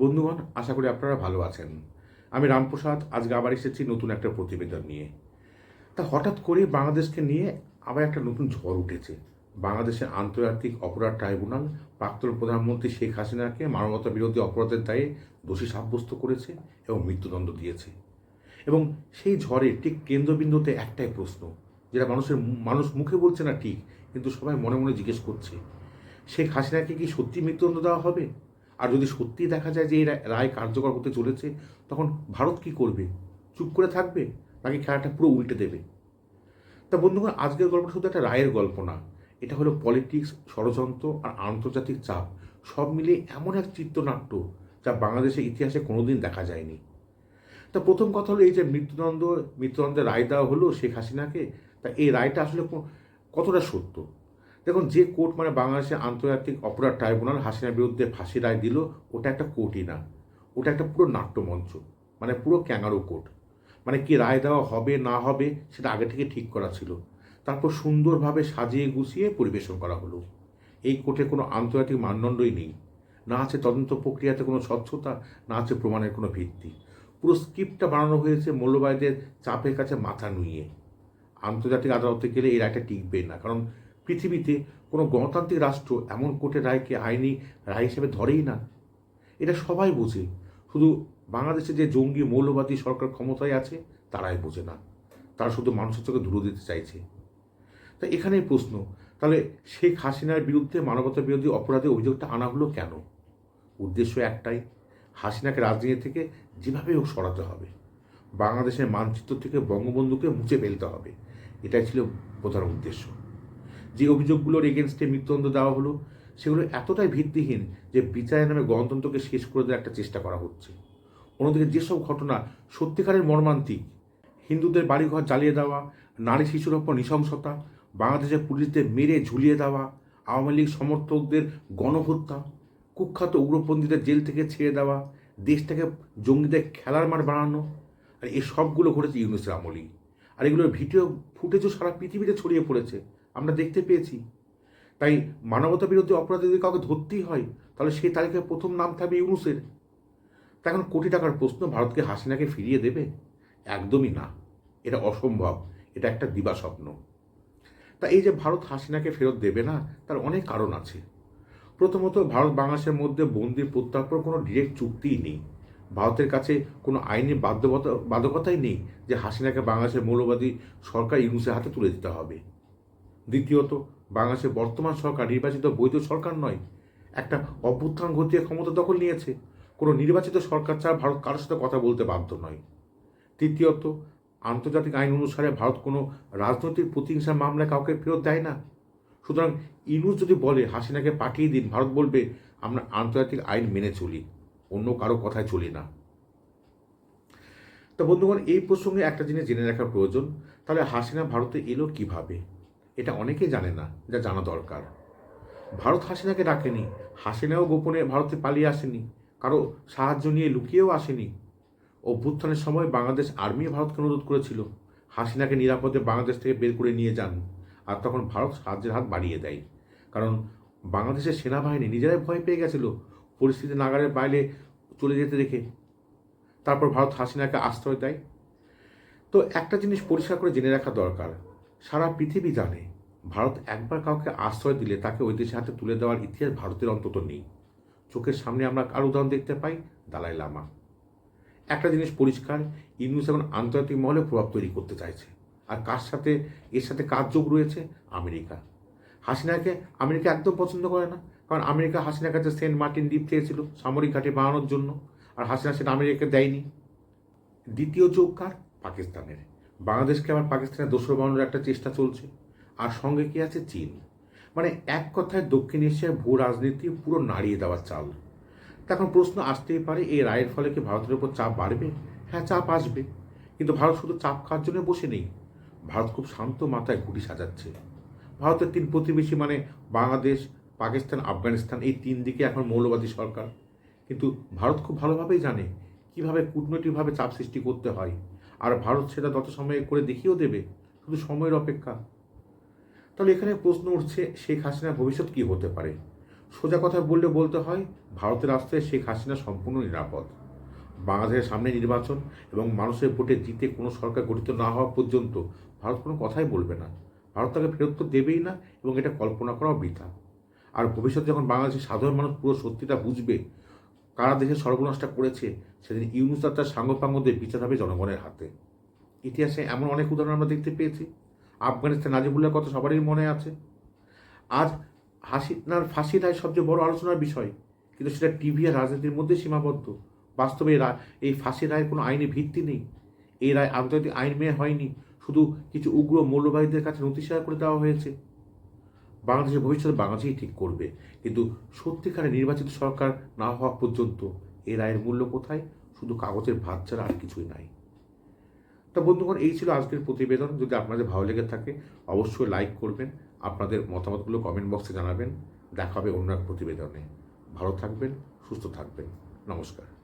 বন্ধুগণ, আশা করি আপনারা ভালো আছেন। আমি রামপ্রসাদ, আজকে আবার এসেছি নতুন একটা প্রতিবেদন নিয়ে। তা হঠাৎ করে বাংলাদেশকে নিয়ে আবার একটা নতুন ঝড় উঠেছে। বাংলাদেশের আন্তর্জাতিক অপরাধ ট্রাইব্যুনাল প্রাক্তন প্রধানমন্ত্রী শেখ হাসিনাকে মানবতা বিরোধী অপরাধের দায়ে দোষী সাব্যস্ত করেছে এবং মৃত্যুদণ্ড দিয়েছে। এবং সেই ঝড়ে ঠিক কেন্দ্রবিন্দুতে একটাই প্রশ্ন, যেটা মানুষের মানুষ মুখে বলছে না ঠিক, কিন্তু সবাই মনে মনে জিজ্ঞেস করছে, শেখ হাসিনাকে কি সত্যি মৃত্যুদণ্ড দেওয়া হবে? আর যদি সত্যি দেখা যায় যে এই রায় কার্যকর হতে চলেছে, তখন ভারত কি করবে? চুপ করে থাকবে? নাকি খেলাটা পুরো উল্টে দেবে? তা বন্ধুগণ, আজকের গল্পটা শুধু একটা রায়ের গল্প না, এটা হলো পলিটিক্স, ষড়যন্ত্র আর আন্তর্জাতিক চাপ। সব মিলিয়ে এমন এক চিত্রনাট্য যা বাংলাদেশের ইতিহাসে কোনোদিন দেখা যায়নি। তা প্রথম কথা হলো এই যে মৃত্যুদণ্ড মৃত্যুদণ্ডের রায় দেওয়া হলো শেখ হাসিনাকে, তা এই রায়টা আসলে কতটা সত্য? দেখুন, যে কোর্ট মানে বাংলাদেশের আন্তর্জাতিক অপরাধ ট্রাইব্যুনাল হাসিনার বিরুদ্ধে ফাঁসি রায় দিল, ওটা একটা কোর্টই না। ওটা একটা পুরো নাট্যমঞ্চ মানে পুরো ক্যাঙ্গারু কোর্ট। মানে কি রায় দেওয়া হবে, না হবে, সেটা আগে থেকে ঠিক করা ছিল। তারপর সুন্দরভাবে সাজিয়ে গুছিয়ে পরিবেশন করা হলো। এই কোর্টে কোনো আন্তর্জাতিক মানদণ্ডই নেই। না আছে তদন্ত প্রক্রিয়াতে কোনো স্বচ্ছতা, না আছে প্রমাণের কোনো ভিত্তি। পুরো স্ক্রিপ্টটা বানানো হয়েছে মৌলবাদীদের চাপের কাছে মাথা নুইয়ে। আন্তর্জাতিক আদালতে গেলে এই রায়টা টিকবে না, কারণ পৃথিবীতে কোনো গণতান্ত্রিক রাষ্ট্র এমন কোর্টের রায়কে আইনি রায় হিসেবে ধরেই না। এটা সবাই বোঝে। শুধু বাংলাদেশে যে জঙ্গি মৌলবাদী সরকার ক্ষমতায় আছে, তারাই বোঝে না। তারা শুধু মানুষের চোখে ধুলো দিতে চাইছে। তা এখানেই প্রশ্ন, তাহলে শেখ হাসিনার বিরুদ্ধে মানবতা বিরোধী অপরাধের অভিযোগটা আনা হলো কেন? উদ্দেশ্য একটাই, হাসিনাকে রাজনীতি থেকে যেভাবে হোক সরাতে হবে। বাংলাদেশের মানচিত্র থেকে বঙ্গবন্ধুকে মুছে ফেলতে হবে। এটাই ছিল প্রধান উদ্দেশ্য। যে অভিযোগগুলোর এগেনস্টে মৃত্যুদণ্ড দেওয়া হলো, সেগুলো এতটাই ভিত্তিহীন যে বিচারের নামে গণতন্ত্রকে শেষ করে দেওয়ার একটা চেষ্টা করা হচ্ছে। অন্যদিকে যেসব ঘটনা সত্যিকারের মর্মান্তিক, হিন্দুদের বাড়িঘর জ্বালিয়ে দেওয়া, নারী শিশুর ওপর নৃশংসতা, বাংলাদেশের পুলিশদের মেরে ঝুলিয়ে দেওয়া, আওয়ামী লীগ সমর্থকদের গণহত্যা, কুখ্যাত উগ্রপন্থীদের জেল থেকে ছেড়ে দেওয়া, দেশটাকে জঙ্গিদের খেলার মাঠ বানানো, আর এসবগুলো ঘটেছে ইউনুসের আমলি আর এগুলোর ভিডিও ফুটেজও সারা পৃথিবীতে ছড়িয়ে পড়েছে। আমরা দেখতে পেয়েছি। তাই মানবতা বিরোধী অপরাধী যদি কাউকে ধরতেই হয়, তাহলে সেই তালিকায় প্রথম নাম থাকবে ইউনুসের। তা এখন কোটি টাকার প্রশ্ন, ভারতকে হাসিনাকে ফিরিয়ে দেবে? একদমই না। এটা অসম্ভব। এটা একটা দিবা স্বপ্ন তা এই যে ভারত হাসিনাকে ফেরত দেবে না, তার অনেক কারণ আছে। প্রথমত, ভারত বাংলাদেশের মধ্যে বন্দি প্রত্যার্পণ কোনো ডিরেক্ট চুক্তিই নেই। ভারতের কাছে কোনো আইনি বাধ্যবতা বাধ্যকতাই নেই যে হাসিনাকে বাংলাদেশের মৌলবাদী সরকার ইউনুসের হাতে তুলে দিতে হবে। দ্বিতীয়ত, বাংলাদেশের বর্তমান সরকার নির্বাচিত বৈধ সরকার নয়। একটা অভ্যুত্থান ঘটিয়ে ক্ষমতা দখল নিয়েছে। কোনো নির্বাচিত সরকার ছাড়া ভারত কারোর সাথে কথা বলতে বাধ্য নয়। তৃতীয়ত, আন্তর্জাতিক আইন অনুসারে ভারত কোনো রাজনৈতিক প্রতিহিংসা মামলায় কাউকে ফেরত দেয় না। সুতরাং ইউনুস যদি বলে, হাসিনাকে পাঠিয়ে দিন, ভারত বলবে, আমরা আন্তর্জাতিক আইন মেনে চলি, অন্য কারও কথায় চলি না। তো বন্ধুগণ, এই প্রসঙ্গে একটা জিনিস জেনে রাখা প্রয়োজন। তাহলে হাসিনা ভারতে এলো কীভাবে? এটা অনেকেই জানে না, যা জানা দরকার। ভারত হাসিনাকে ডাকেনি, হাসিনাও গোপনে ভারতে পালিয়ে আসেনি, কারও সাহায্য নিয়ে লুকিয়েও আসেনি। অভ্যুত্থানের সময় বাংলাদেশ আর্মি ভারতকে অনুরোধ করেছিল, হাসিনাকে নিরাপদে বাংলাদেশ থেকে বের করে নিয়ে যান, আর তখন ভারত সাহায্যের হাত বাড়িয়ে দেয়। কারণ বাংলাদেশের সেনাবাহিনী নিজেরাই ভয় পেয়ে গেছিল, পরিস্থিতি নাগারের বাইরে চলে যেতে দেখে। তারপর ভারত হাসিনাকে আশ্রয় দেয়। তো একটা জিনিস পরিষ্কার করে জেনে রাখা দরকার সারা পৃথিবী জানে, ভারত একবার কাউকে আশ্রয় দিলে তাকে ওই দেশের হাতে তুলে দেওয়ার ইতিহাস ভারতের অন্তত নেই। চোখের সামনে আমরা কার উদাহরণ দেখতে পাই? দালাই লামা। একটা জিনিস পরিষ্কার, ইউনুস এখন আন্তর্জাতিক মহলে প্রভাব তৈরি করতে চাইছে। আর কার সাথে, এর সাথে কার যোগ রয়েছে? আমেরিকা। হাসিনাকে আমেরিকা একদম পছন্দ করে না, কারণ আমেরিকা হাসিনার কাছে সেন্ট মার্টিন দ্বীপ চেয়েছিল, সামরিক ঘাঁটি বানানোর জন্য। আর হাসিনা সেটা আমেরিকাকে দেয়নি। দ্বিতীয় যোগ কার? পাকিস্তানের। বাংলাদেশকে আবার পাকিস্তানের দোসর বানানোর একটা চেষ্টা চলছে। আর সঙ্গে কি আছে? চীন। মানে এক কথায় দক্ষিণ এশিয়ার ভূ রাজনীতি পুরো নাড়িয়ে দেওয়ার চাল। তা এখন প্রশ্ন আসতেই পারে, এই রায়ের ফলে কি ভারতের উপর চাপ বাড়বে? হ্যাঁ চাপ আসবে। কিন্তু ভারত শুধু চাপ খাওয়ার জন্য বসে নেই। ভারত খুব শান্ত মাথায় ঘুটি সাজাচ্ছে। ভারতের তিন প্রতিবেশী মানে বাংলাদেশ, পাকিস্তান, আফগানিস্তান, এই তিন দিকে এখন মৌলবাদী সরকার। কিন্তু ভারত খুব ভালোভাবেই জানে কীভাবে কূটনৈতিকভাবে চাপ সৃষ্টি করতে হয়। আর ভারত সেটা তত সময়ে করে দেখিয়েও দেবে, শুধু সময়ের অপেক্ষা। তাহলে এখানে প্রশ্ন উঠছে, শেখ হাসিনার ভবিষ্যৎ কী হতে পারে? সোজা কথা বললে বলতে হয়, ভারতের রাস্তায় শেখ হাসিনা সম্পূর্ণ নিরাপদ। বাংলাদেশের সামনে নির্বাচন এবং মানুষের ভোটে জিতে কোনো সরকার গঠিত না হওয়া পর্যন্ত ভারত কোনো কথাই বলবে না। ভারত তাকে ফেরত তো দেবেই না এবং এটা কল্পনা করাও বৃথা। আর ভবিষ্যতে যখন বাংলাদেশের সাধারণ মানুষ পুরো সত্যিটা বুঝবে কারা দেশের সর্বনাশটা করেছে সেদিন ইউনুস আর তার সাঙ্গপাঙ্গদের বিচার হবে জনগণের হাতে। ইতিহাসে এমন অনেক উদাহরণ আমরা দেখতে পেয়েছি। আফগানিস্তান নাজিবুল্লার কথা সবারই মনে আছে। আজ হাসিনার ফাঁসি রায় সবচেয়ে বড় আলোচনার বিষয়, কিন্তু সেটা টিভি আর রাজনীতির মধ্যে সীমাবদ্ধ। বাস্তবে এই ফাঁসি রায়ের কোনো আইনি ভিত্তি নেই। এই রায় আন্তর্জাতিক আইন মেয়ে হয়নি। শুধু কিছু উগ্র মৌলবাহীদের কাছে নথিশার করে দেওয়া হয়েছে। বাংলাদেশের ভবিষ্যৎ বাংলাদেশই ঠিক করবে। কিন্তু সত্যিকারের নির্বাচিত সরকার না হওয়া পর্যন্ত এই রায়ের মূল্য কোথায়? শুধু কাগজের ভাত ছাড়া আর কিছুই নাই। তা বন্ধুগণ, এই ছিল আজকের প্রতিবেদন। যদি আপনাদের ভালো লেগে থাকে, অবশ্যই লাইক করবেন, আপনাদের মতামতগুলো কমেন্ট বক্সে জানাবেন। দেখা হবে অন্য এক প্রতিবেদনে। ভালো থাকবেন, সুস্থ থাকবেন। নমস্কার।